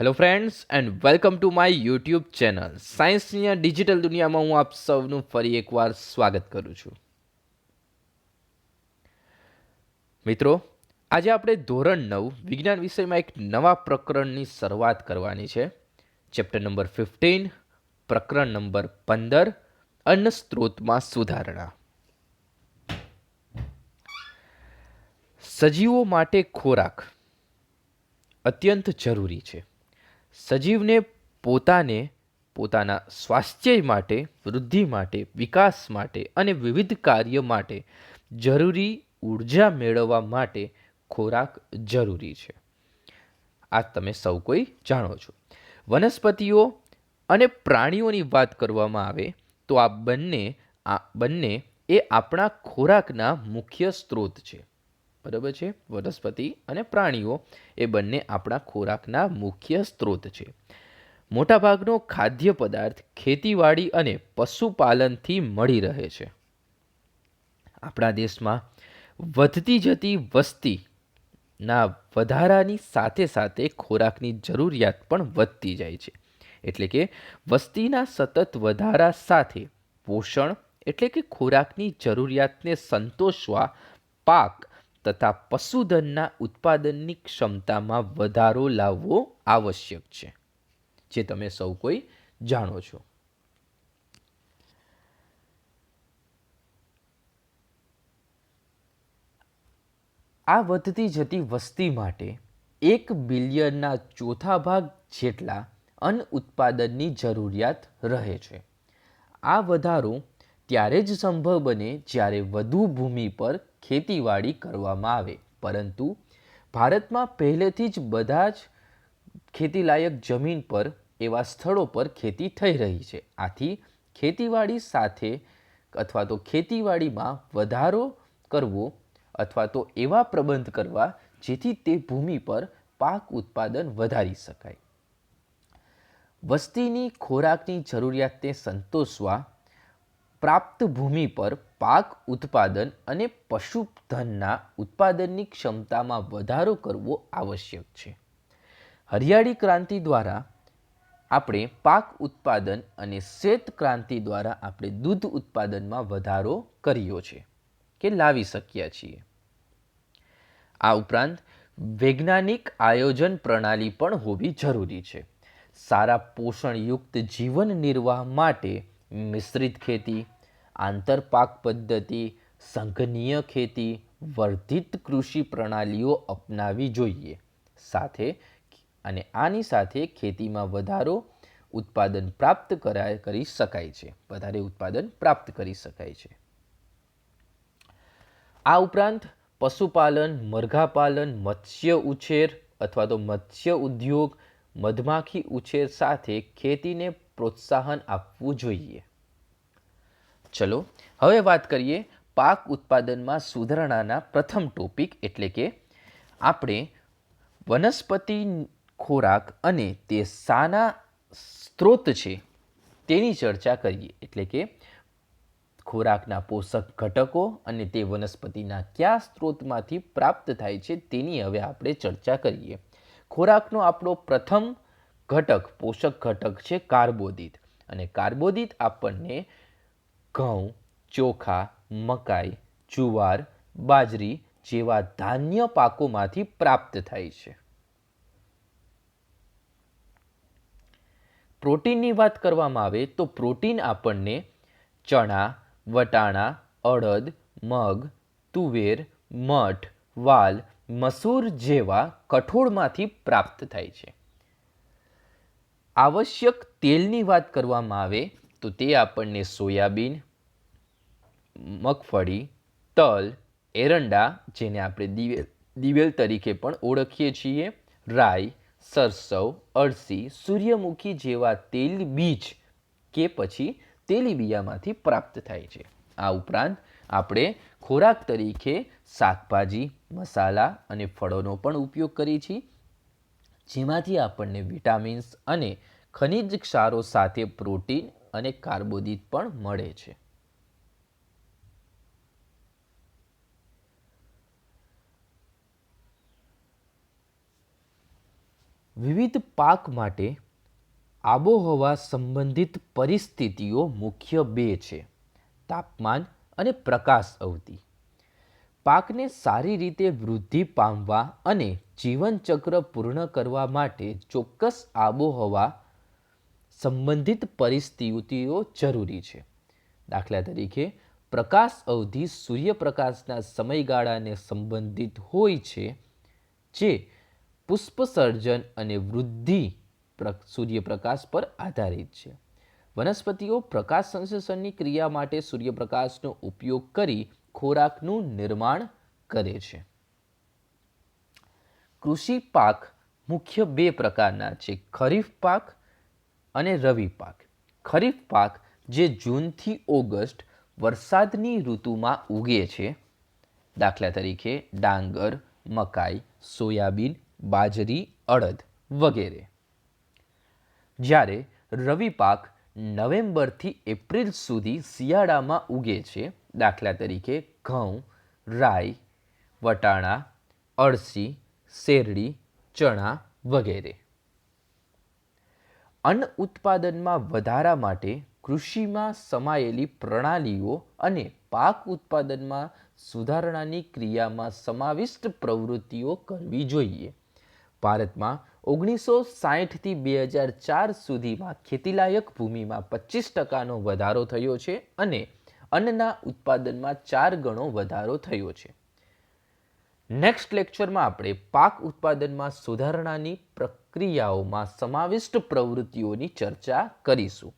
Hello friends and welcome to my YouTube channel સાયન્સની digital દુનિયામાં હું આપ સૌનું ફરી એકવાર સ્વાગત કરું છું. મિત્રો, આજે આપણે ધોરણ નવ, વિજ્ઞાન વિષયમાં એક નવા પ્રકરણની શરૂઆત કરવાની છે. ચેપ્ટર નંબર ફિફ્ટીન પ્રકરણ નંબર પંદર, અન્ન સ્ત્રોતમાં સુધારણા. સજીવો માટે ખોરાક અત્યંત જરૂરી છે. સજીવને પોતાને પોતાના સ્વાસ્થ્ય માટે, વૃદ્ધિ માટે, વિકાસ માટે અને વિવિધ કાર્ય માટે જરૂરી ઊર્જા મેળવવા માટે ખોરાક જરૂરી છે. આ તમે સૌ કોઈ જાણો છો. વનસ્પતિઓ અને પ્રાણીઓની વાત કરવામાં આવે તો આ બંને આ બંને એ આપણા ખોરાકના મુખ્ય સ્ત્રોત છે. બરાબર છે? વનસ્પતિ અને પ્રાણીઓ એ બંને આપણા ખોરાકના મુખ્ય સ્ત્રોત છે. મોટાભાગનો ખાદ્ય પદાર્થ ખેતીવાડી અને પશુપાલનથી મળી રહે છે. આપણા દેશમાં વધતી જતી વસ્તીના વધારાની સાથે સાથે ખોરાકની જરૂરિયાત પણ વધતી જાય છે. એટલે કે વસ્તીના સતત વધારા સાથે પોષણ એટલે કે ખોરાકની જરૂરિયાતને સંતોષવા પાક તથા પશુધનના ઉત્પાદનની ક્ષમતામાં વધારો લાવવો આવશ્યક છે, જે તમે સૌ કોઈ જાણો છો. આ વધતી જતી વસ્તી માટે એક બિલિયનના ચોથા ભાગ જેટલા અન્ન ઉત્પાદનની જરૂરિયાત રહે છે. આ વધારો ત્યારે જ સંભવ બને જ્યારે વધુ ભૂમિ પર ખેતીવાડી કરવામાં આવે. પરંતુ ભારતમાં પહેલેથી જ બધા જ ખેતીલાયક જમીન પર એવા સ્થળો પર ખેતી થઈ રહી છે. આથી ખેતીવાડી સાથે અથવા તો ખેતીવાડીમાં વધારો કરવો અથવા તો એવા પ્રબંધ કરવા જેથી તે ભૂમિ પર પાક ઉત્પાદન વધારી શકાય. વસ્તીની ખોરાકની જરૂરિયાતને સંતોષવા પ્રાપ્ત ભૂમિ પર પાક ઉત્પાદન અને પશુધનના ઉત્પાદનની ક્ષમતામાં વધારો કરવો આવશ્યક છે. હરિયાળી ક્રાંતિ દ્વારા આપણે પાક ઉત્પાદન અને શ્વેત ક્રાંતિ દ્વારા આપણે દૂધ ઉત્પાદનમાં વધારો કર્યો છે કે લાવી શક્યા છીએ. આ ઉપરાંત વૈજ્ઞાનિક આયોજન પ્રણાલી પણ હોવી જરૂરી છે. સારા પોષણયુક્ત જીવન નિર્વાહ માટે મિશ્રિત ખેતી આંતરપાક પદ્ધતિ, સંઘનીય ખેતી, વર્ધિત કૃષિ પ્રણાલીઓ અપનાવી જોઈએ. સાથે અને આની સાથે ખેતીમાં વધારો, ઉત્પાદન પ્રાપ્ત કરાય, કરી શકાય છે. વધારે ઉત્પાદન પ્રાપ્ત કરી શકાય છે. આ ઉપરાંત પશુપાલન, મરઘાપાલન, મત્સ્ય ઉછેર અથવા તો મત્સ્ય ઉદ્યોગ, મધમાખી ઉછેર સાથે ખેતીને પ્રોત્સાહન આપવું જોઈએ. ચલો, હવે વાત કરીએ પાક ઉત્પાદનમાં સુધારણાના પ્રથમ ટોપિક એટલે કે આપણે વનસ્પતિ ખોરાક અને તે શાના સ્ત્રોત છે તેની ચર્ચા કરીએ. એટલે કે ખોરાકના પોષક ઘટકો અને તે વનસ્પતિના કયા સ્ત્રોતમાંથી પ્રાપ્ત થાય છે તેની હવે આપણે ચર્ચા કરીએ. ખોરાકનો આપણો પ્રથમ ઘટક, પોષક ઘટક છે કાર્બોદિત. અને કાર્બોદિત આપણને ઘઉં, ચોખા, મકાઈ, જુવાર, બાજરી જેવા ધાન્ય પાકોમાંથી પ્રાપ્ત થાય છે. પ્રોટીનની વાત કરવામાં આવે તો પ્રોટીન આપણને ચણા, વટાણા, અડદ, મગ, તુવેર, મઠ, વાલ, મસૂર જેવા કઠોળમાંથી પ્રાપ્ત થાય છે. આવશ્યક તેલની વાત કરવામાં આવે તો તે આપણને સોયાબીન, મગફળી, તલ, એરંડા, જેને આપણે દિવેલ દિવેલ તરીકે પણ ઓળખીએ છીએ, રાઈ, સરસવ, અળસી, સૂર્યમુખી જેવા તેલ બીજ કે પછી તેલીબિયામાંથી પ્રાપ્ત થાય છે. આ ઉપરાંત આપણે ખોરાક તરીકે શાકભાજી, મસાલા અને ફળોનો પણ ઉપયોગ કરીએ છીએ. જેમાંથી આપણને વિટામિન્સ અને ખનિજ ક્ષારો સાથે પ્રોટીન અને કાર્બોદિત પણ મળે છે. વિવિધ પાક માટે આબોહવા સંબંધિત પરિસ્થિતિઓ મુખ્ય બે છે, તાપમાન અને પ્રકાશ અવધિ. પાકને સારી રીતે વૃદ્ધિ પામવા અને જીવનચક્ર પૂર્ણ કરવા માટે ચોક્કસ આબોહવા સંબંધિત પરિસ્થિતિઓ જરૂરી છે. દાખલા તરીકે, પ્રકાશ અવધિ સૂર્યપ્રકાશના સમયગાળાને સંબંધિત હોય છે, જે પુષ્પસર્જન અને વૃદ્ધિ પ્ર- સૂર્યપ્રકાશ પર આધારિત છે. વનસ્પતિઓ પ્રકાશ સંશ્લેષણની ક્રિયા માટે સૂર્યપ્રકાશનો ઉપયોગ કરી ખોરાકનું નિર્માણ કરે છે. કૃષિ પાક મુખ્ય બે પ્રકારના છે. ખરીફ પાક અને રવિ પાક. ખરીફ પાક જે જૂનથી ઓગસ્ટ વરસાદની ઋતુમાં ઉગે છે. દાખલા તરીકે ડાંગર, મકાઈ, સોયાબીન, બાજરી, અડદ વગેરે. જ્યારે રવિ પાક નવેમ્બરથી એપ્રિલ સુધી શિયાળામાં ઉગે છે, દાખલા તરીકે ઘઉં, રાઈ, વટાણા, અળસી શેરડી, ચણા વગેરે. અન્ન ઉત્પાદનમાં વધારા માટે કૃષિમાં સમાયેલી પ્રણાલીઓ અને પાક ઉત્પાદનમાં સુધારણાની ક્રિયામાં સમાવિષ્ટ પ્રવૃત્તિઓ કરવી જોઈએ. ભારતમાં ઓગણીસો સાહીઠથી બે હજાર ચાર સુધીમાં ખેતીલાયક ભૂમિમાં પચીસ ટકાનો વધારો થયો છે અને અન્નના ઉત્પાદનમાં ચાર ગણો વધારો થયો છે. નેક્સ્ટ લેક્ચરમાં આપણે પાક ઉત્પાદનમાં સુધારણાની પ્રક્રિયાઓમાં સમાવિષ્ટ પ્રવૃત્તિઓની ચર્ચા કરીશું.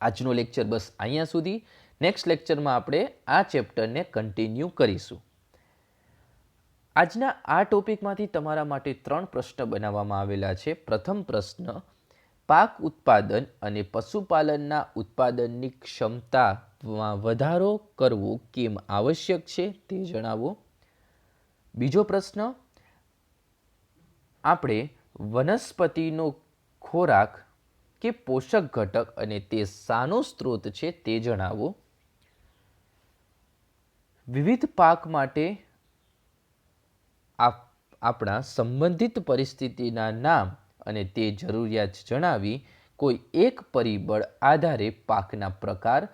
આજનો લેક્ચર બસ અહીંયા સુધી. નેક્સ્ટ લેક્ચરમાં આપણે આ ચેપ્ટરને કન્ટિન્યુ કરીશું. આજના આ ટોપિકમાંથી તમારા માટે ત્રણ પ્રશ્ન બનાવવામાં આવેલા છે. પ્રથમ પ્રશ્ન, પાક ઉત્પાદન અને પશુપાલનના ઉત્પાદનની ક્ષમતામાં વધારો કરવો કેમ આવશ્યક છે તે જણાવો. બીજો પ્રશ્ન, આપણે વનસ્પતિનો ખોરાક કે પોષક ઘટક અને તે સાનો સ્ત્રોત છે તે જણાવો. વિવિધ પાક માટે આપ, આપણા સંબંધિત પરિસ્થિતિના નામ અને તે જરૂરિયાત જણાવી કોઈ એક પરિબળ આધારે પાકના પ્રકાર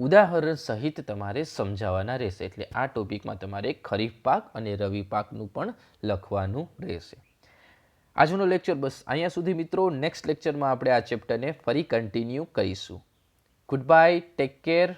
ઉદાહરણ સહિત તમારે સમજાવવાના રહેશે. એટલે આ ટોપિકમાં તમારે ખરીફ પાક અને રવિ પાકનું પણ લખવાનું રહેશે. આજનો લેક્ચર બસ અહીંયા સુધી મિત્રો. નેક્સ્ટ લેક્ચરમાં આપણે આ ચેપ્ટરને ફરી કન્ટિન્યુ કરીશું. Good bye take care